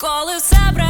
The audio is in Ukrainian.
коли все бра